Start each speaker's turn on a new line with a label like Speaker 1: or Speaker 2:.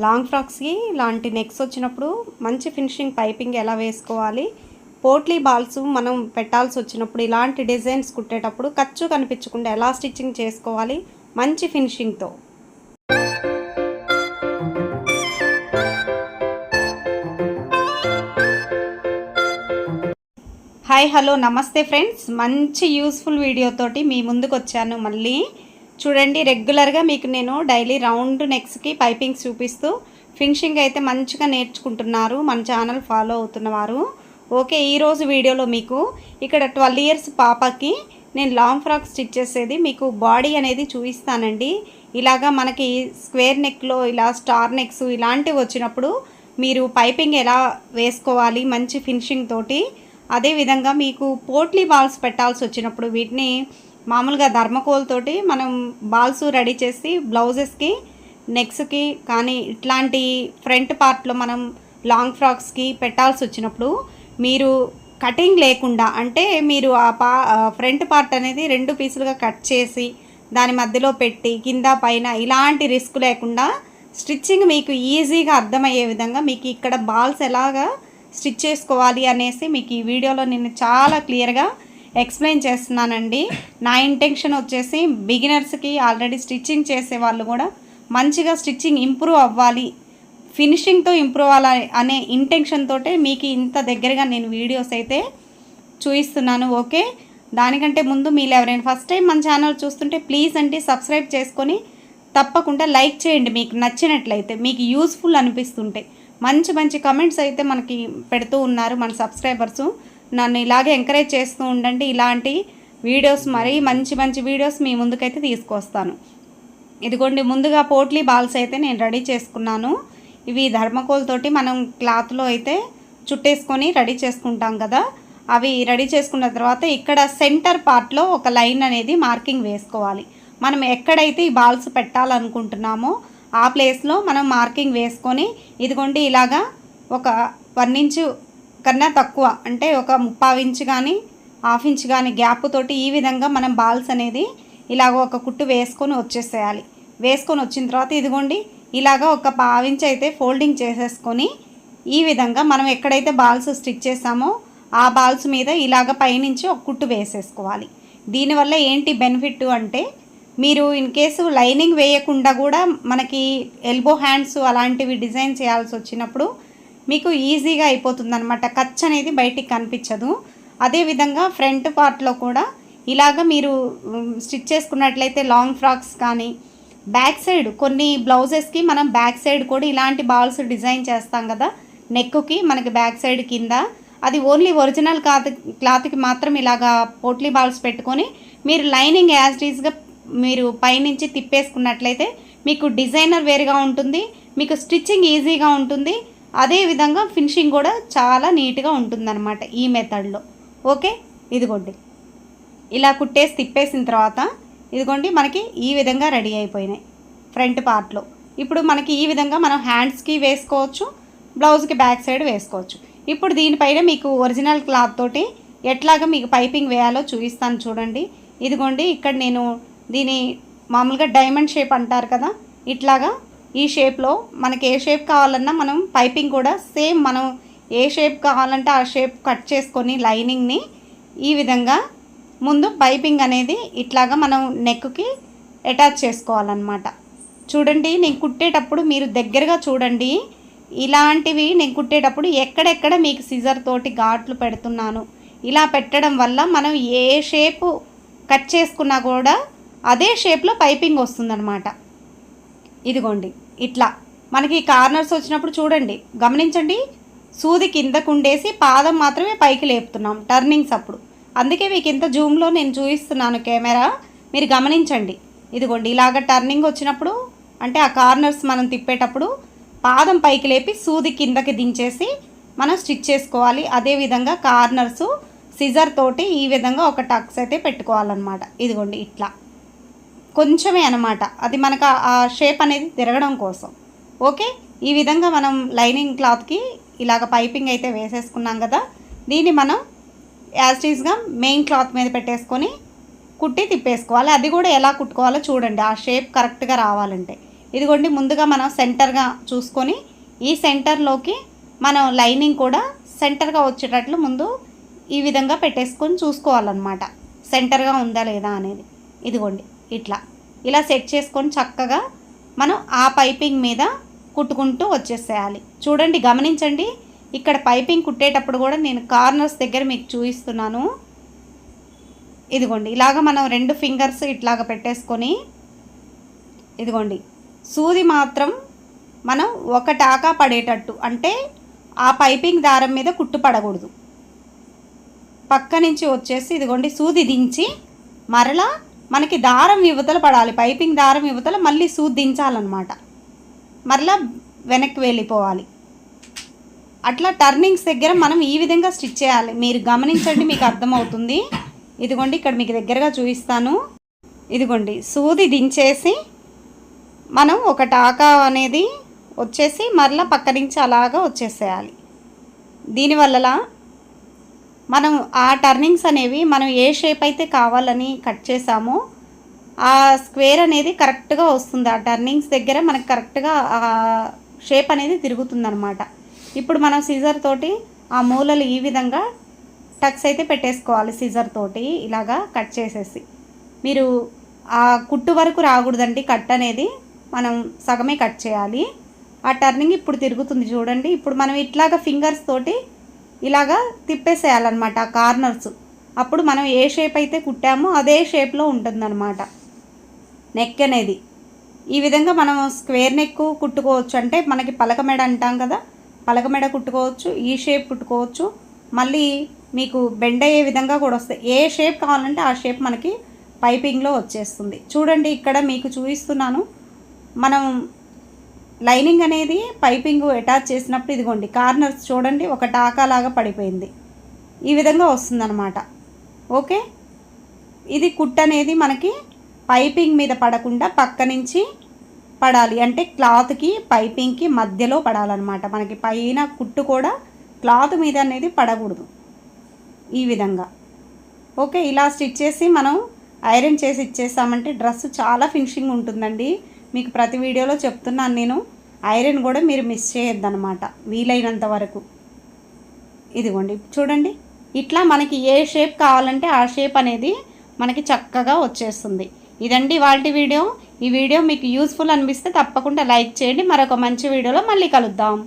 Speaker 1: Long ఫ్రాక్స్కి ఇలాంటి next వచ్చినప్పుడు మంచి ఫినిషింగ్ పైపింగ్ ఎలా వేసుకోవాలి? పోట్లీ బాల్స్ మనం పెట్టాల్సి వచ్చినప్పుడు ఇలాంటి డిజైన్స్ కుట్టేటప్పుడు ఖర్చు కనిపించకుండా ఎలా స్టిచ్చింగ్ చేసుకోవాలి? మంచి ఫినిషింగ్తో. హాయ్ హలో నమస్తే ఫ్రెండ్స్. మంచి యూస్ఫుల్ వీడియోతోటి మీ ముందుకు వచ్చాను మళ్ళీ చూడండి రెగ్యులర్గా మీకు నేను డైలీ రౌండ్ నెక్స్కి పైపింగ్స్ చూపిస్తూ ఫినిషింగ్ అయితే మంచిగా నేర్చుకుంటున్నారు మన ఛానల్ ఫాలో అవుతున్నవారు ఓకే ఈరోజు వీడియోలో మీకు ఇక్కడ ట్వెల్వ్ ఇయర్స్ పాపకి నేను లాంగ్ ఫ్రాక్ స్టిచ్ చేసేది మీకు బాడీ అనేది చూపిస్తానండి. ఇలాగా మనకి స్క్వేర్ నెక్లో ఇలా స్టార్ నెక్స్ ఇలాంటివి వచ్చినప్పుడు మీరు పైపింగ్ ఎలా వేసుకోవాలి మంచి ఫినిషింగ్ తోటి. అదేవిధంగా మీకు పోట్లీ బాల్స్ పెట్టాల్సి వచ్చినప్పుడు వీటిని మామూలుగా ధర్మకోల్ తోటి మనం బాల్స్ రెడీ చేసి బ్లౌజెస్కి నెక్స్కి కానీ ఇట్లాంటి ఫ్రంట్ పార్ట్లో మనం లాంగ్ ఫ్రాక్స్కి పెట్టాల్సి వచ్చినప్పుడు మీరు కటింగ్ లేకుండా అంటే మీరు ఆ పా ఫ్రంట్ పార్ట్ అనేది రెండు పీసులుగా కట్ చేసి దాని మధ్యలో పెట్టి కింద పైన ఇలాంటి రిస్క్ లేకుండా స్టిచ్చింగ్ మీకు ఈజీగా అర్థమయ్యే విధంగా మీకు ఇక్కడ బాల్స్ ఎలాగా స్టిచ్ చేసుకోవాలి అనేసి మీకు ఈ వీడియోలో నేను చాలా క్లియర్గా ఎక్స్ప్లెయిన్ చేస్తున్నానండి. నా ఇంటెన్షన్ వచ్చేసి బిగినర్స్కి ఆల్రెడీ స్టిచ్చింగ్ చేసే వాళ్ళు కూడా మంచిగా స్టిచ్చింగ్ ఇంప్రూవ్ అవ్వాలి. ఫినిషింగ్తో ఇంప్రూవ్ అవ్వాలి అనే ఇంటెన్షన్ తోటే మీకు ఇంత దగ్గరగా నేను వీడియోస్ అయితే చూపిస్తున్నాను. ఓకే? దానికంటే ముందు మీరు ఎవరైనా ఫస్ట్ టైం మన ఛానల్ చూస్తుంటే ప్లీజ్ అండి సబ్స్క్రైబ్ చేసుకొని తప్పకుండా లైక్ చేయండి మీకు నచ్చినట్లయితే. మీకు యూస్ఫుల్ అనిపిస్తుంటే. మంచి మంచి కమెంట్స్ అయితే మనకి పెడుతూ ఉన్నారు మన సబ్స్క్రైబర్స్. నన్ను ఇలాగే ఎంకరేజ్ చేస్తూ ఉండండి. ఇలాంటి వీడియోస్ మరీ మంచి మంచి వీడియోస్ మీ ముందుకైతే తీసుకొస్తాను. ఇదిగోండి ముందుగా పోట్లీ బాల్స్ అయితే నేను రెడీ చేసుకున్నాను. ఇవి ధర్మకోల్తోటి మనం క్లాత్లో అయితే చుట్టేసుకొని రెడీ చేసుకుంటాం కదా. అవి రెడీ చేసుకున్న తర్వాత ఇక్కడ సెంటర్ పార్ట్లో ఒక లైన్ అనేది మార్కింగ్ వేసుకోవాలి. మనం ఎక్కడైతే ఈ బాల్స్ పెట్టాలనుకుంటున్నామో ఆ ప్లేస్లో మనం మార్కింగ్ వేసుకొని ఇదిగోండి ఇలాగా ఒక వన్ ఇంచు కన్నా తక్కువ. అంటే ఒక ముప్పావు ఇంచు కానీ హాఫ్ ఇంచ్ కానీ గ్యాప్ తోటి ఈ విధంగా మనం బాల్స్ అనేది ఇలాగ ఒక కుట్టు వేసుకొని వచ్చేసేయాలి. వేసుకొని వచ్చిన తర్వాత ఇదిగోండి ఇలాగ ఒక పావించి అయితే ఫోల్డింగ్ చేసేసుకొని ఈ విధంగా మనం ఎక్కడైతే బాల్స్ స్టిచ్ చేసామో ఆ బాల్స్ మీద ఇలాగ పైనుంచి ఒక కుట్టు వేసేసుకోవాలి. దీనివల్ల ఏంటి బెనిఫిట్ అంటే మీరు ఇన్ కేసు లైనింగ్ వేయకుండా కూడా మనకి ఎల్బో హ్యాండ్స్ అలాంటివి డిజైన్ చేయాల్సి వచ్చినప్పుడు మీకు ఈజీగా అయిపోతుంది అనమాట ఖర్చు అనేది బయటికి కనిపించదు. అదేవిధంగా ఫ్రంట్ పార్ట్లో కూడా ఇలాగ మీరు స్టిచ్ చేసుకున్నట్లయితే లాంగ్ ఫ్రాక్స్ కానీ బ్యాక్ సైడ్ కొన్ని బ్లౌజెస్కి మనం బ్యాక్ సైడ్ కూడా ఇలాంటి బాల్స్ డిజైన్ చేస్తాం కదా. నెక్కుకి మనకి బ్యాక్ సైడ్ కింద. అది ఓన్లీ ఒరిజినల్ క్లాత్ క్లాత్కి మాత్రం ఇలాగా పోట్లీ బాల్స్ పెట్టుకొని మీరు లైనింగ్ యాజ్ ఈజ్గా మీరు పైనుంచి తిప్పేసుకున్నట్లయితే మీకు డిజైనర్ వేరుగా ఉంటుంది. మీకు స్టిచ్చింగ్ ఈజీగా ఉంటుంది. అదేవిధంగా ఫినిషింగ్ కూడా చాలా నీట్గా ఉంటుందన్నమాట ఈ మెథడ్లో ఓకే? ఇదిగోండి. ఇలా కుట్టేసి తిప్పేసిన తర్వాత ఇదిగోండి మనకి ఈ విధంగా రెడీ అయిపోయినాయి ఫ్రంట్ పార్ట్లో ఇప్పుడు మనకి ఈ విధంగా మనం హ్యాండ్స్కి వేసుకోవచ్చు బ్లౌజ్కి బ్యాక్ సైడ్ వేసుకోవచ్చు. ఇప్పుడు దీనిపైన మీకు ఒరిజినల్ క్లాత్ తోటి ఎట్లాగా మీకు పైపింగ్ వేయాలో చూపిస్తాను చూడండి. ఇదిగోండి ఇక్కడ నేను దీని మామూలుగా డైమండ్ షేప్ అంటారు కదా ఇట్లాగా ఈ షేప్లో మనకి ఏ షేప్ కావాలన్నా మనం పైపింగ్ కూడా సేమ్ మనం ఏ షేప్ కావాలంటే ఆ షేప్ కట్ చేసుకొని లైనింగ్ని ఈ విధంగా ముందు పైపింగ్ అనేది ఇట్లాగా మనం నెక్కి అటాచ్ చేసుకోవాలన్నమాట. చూడండి నేను కుట్టేటప్పుడు మీరు దగ్గరగా చూడండి. ఇలాంటివి నేను కుట్టేటప్పుడు ఎక్కడెక్కడ మీకు సిజర్ తోటి ఘాట్లు పెడుతున్నాను. ఇలా పెట్టడం వల్ల మనం ఏ షేపు కట్ చేసుకున్నా కూడా అదే షేప్లో పైపింగ్ వస్తుందన్నమాట. ఇదిగోండి. ఇట్లా. మనకి కార్నర్స్ వచ్చినప్పుడు చూడండి గమనించండి సూది కిందకు ఉండేసి పాదం మాత్రమే పైకి లేపుతున్నాం టర్నింగ్స్ అప్పుడు. అందుకే మీకు ఇంత జూమ్లో నేను చూపిస్తున్నాను కెమెరా మీరు గమనించండి. ఇదిగోండి ఇలాగ టర్నింగ్ వచ్చినప్పుడు అంటే ఆ కార్నర్స్ మనం తిప్పేటప్పుడు పాదం పైకి లేపి సూది కిందకి దించేసి మనం స్టిచ్ చేసుకోవాలి. అదేవిధంగా కార్నర్స్ సిజర్ తోటి ఈ విధంగా ఒక టక్స్ అయితే పెట్టుకోవాలన్నమాట. ఇదిగోండి ఇట్లా. కొంచెమే అనమాట అది మనకు ఆ షేప్ అనేది తిరగడం కోసం. ఓకే ఈ విధంగా మనం లైనింగ్ క్లాత్కి ఇలాగ పైపింగ్ అయితే వేసేసుకున్నాం కదా దీన్ని మనం యాజ్టీస్గా మెయిన్ క్లాత్ మీద పెట్టేసుకొని కుట్టి తిప్పేసుకోవాలి. అది కూడా ఎలా కుట్టుకోవాలో చూడండి. ఆ షేప్ కరెక్ట్గా రావాలంటే. ఇదిగోండి ముందుగా మనం సెంటర్గా చూసుకొని ఈ సెంటర్లోకి మనం లైనింగ్ కూడా సెంటర్గా వచ్చేటట్లు ముందు ఈ విధంగా పెట్టేసుకొని చూసుకోవాలన్నమాట. సెంటర్గా ఉందా లేదా అనేది. ఇదిగోండి. ఇట్లా. ఇలా సెట్ చేసుకొని చక్కగా మనం ఆ పైపింగ్ మీద కుట్టుకుంటూ వచ్చేసేయాలి. చూడండి గమనించండి. ఇక్కడ పైపింగ్ కుట్టేటప్పుడు కూడా నేను కార్నర్స్ దగ్గర మీకు చూపిస్తున్నాను. ఇదిగోండి ఇలాగ మనం రెండు ఫింగర్స్ ఇట్లాగ పెట్టేసుకొని ఇదిగోండి. సూది మాత్రం మనం ఒక టాకా పడేటట్టు అంటే ఆ పైపింగ్ దారం మీద కుట్టు పడకూడదు. పక్క నుంచి వచ్చేసి ఇదిగోండి సూది దించి మరలా మనకి దారం యువతల పడాలి పైపింగ్ దారం యువతల మళ్ళీ సూది దించాలన్నమాట మరలా వెనక్కి వెళ్ళిపోవాలి. అట్లా టర్నింగ్స్ దగ్గర మనం ఈ విధంగా స్టిచ్ చేయాలి. మీరు గమనించండి మీకు అర్థమవుతుంది. ఇదిగోండి ఇక్కడ మీకు దగ్గరగా చూపిస్తాను. ఇదిగోండి సూది దించేసి మనం ఒక టాకా అనేది వచ్చేసి మరలా పక్క నుంచి అలాగా వచ్చేసేయాలి. దీనివల్ల మనం ఆ టర్నింగ్స్ అనేవి మనం ఏ షేప్ అయితే కావాలని కట్ చేసామో ఆ స్క్వేర్ అనేది కరెక్ట్గా వస్తుంది. ఆ టర్నింగ్స్ దగ్గర మనకు కరెక్ట్గా ఆ షేప్ అనేది తిరుగుతుందనమాట ఇప్పుడు మనం సీజర్ తోటి ఆ మూలలు ఈ విధంగా టక్స్ అయితే పెట్టేసుకోవాలి సీజర్ తోటి ఇలాగా కట్ చేసేసి. మీరు ఆ కుట్టు వరకు రాకూడదండి. కట్ అనేది మనం సగమే కట్ చేయాలి. ఆ టర్నింగ్ ఇప్పుడు తిరుగుతుంది చూడండి. ఇప్పుడు మనం ఇట్లాగా ఫింగర్స్ తోటి ఇలాగా తిప్పేసేయాలన్నమాట ఆ కార్నర్స్. అప్పుడు మనం ఏ షేప్ అయితే కుట్టామో అదే షేప్లో ఉంటుందన్నమాట. నెక్ అనేది. ఈ విధంగా మనం స్క్వేర్ నెక్ కుట్టుకోవచ్చు. అంటే మనకి పలక మెడ అంటాం కదా పలక మెడ కుట్టుకోవచ్చు ఈ షేప్ కుట్టుకోవచ్చు. మళ్ళీ మీకు బెండ్ అయ్యే విధంగా కూడా వస్తాయి. ఏ షేప్ కావాలంటే ఆ షేప్ మనకి పైపింగ్లో వచ్చేస్తుంది. చూడండి ఇక్కడ మీకు చూపిస్తున్నాను. మనం లైనింగ్ అనేది పైపింగ్ అటాచ్ చేసినప్పుడు ఇదిగోండి కార్నర్స్ చూడండి ఒక టాకా లాగా పడిపోయింది. ఈ విధంగా వస్తుందన్నమాట. ఓకే? ఇది కుట్ అనేది మనకి పైపింగ్ మీద పడకుండా పక్క నుంచి పడాలి. అంటే క్లాత్కి పైపింగ్కి మధ్యలో పడాలన్నమాట. మనకి పైన కుట్టు కూడా క్లాత్ మీద అనేది పడకూడదు. ఈ విధంగా. ఓకే? ఇలా స్టిచ్ చేసి మనం ఐరన్ చేసి ఇచ్చేసామంటే డ్రెస్ చాలా ఫినిషింగ్ ఉంటుందండి. మీకు ప్రతి వీడియోలో చెప్తున్నాను నేను. ఐరన్ కూడా మీరు మిస్ చేయొద్దనమాట వీలైనంత వరకు. ఇదిగోండి చూడండి. ఇట్లా మనకి ఏ షేప్ కావాలంటే ఆ షేప్ అనేది మనకి చక్కగా వచ్చేస్తుంది. ఇదండి వాళ్ళ వీడియో. ఈ వీడియో మీకు యూస్ఫుల్ అనిపిస్తే తప్పకుండా లైక్ చేయండి. మరొక మంచి వీడియోలో మళ్ళీ కలుద్దాం.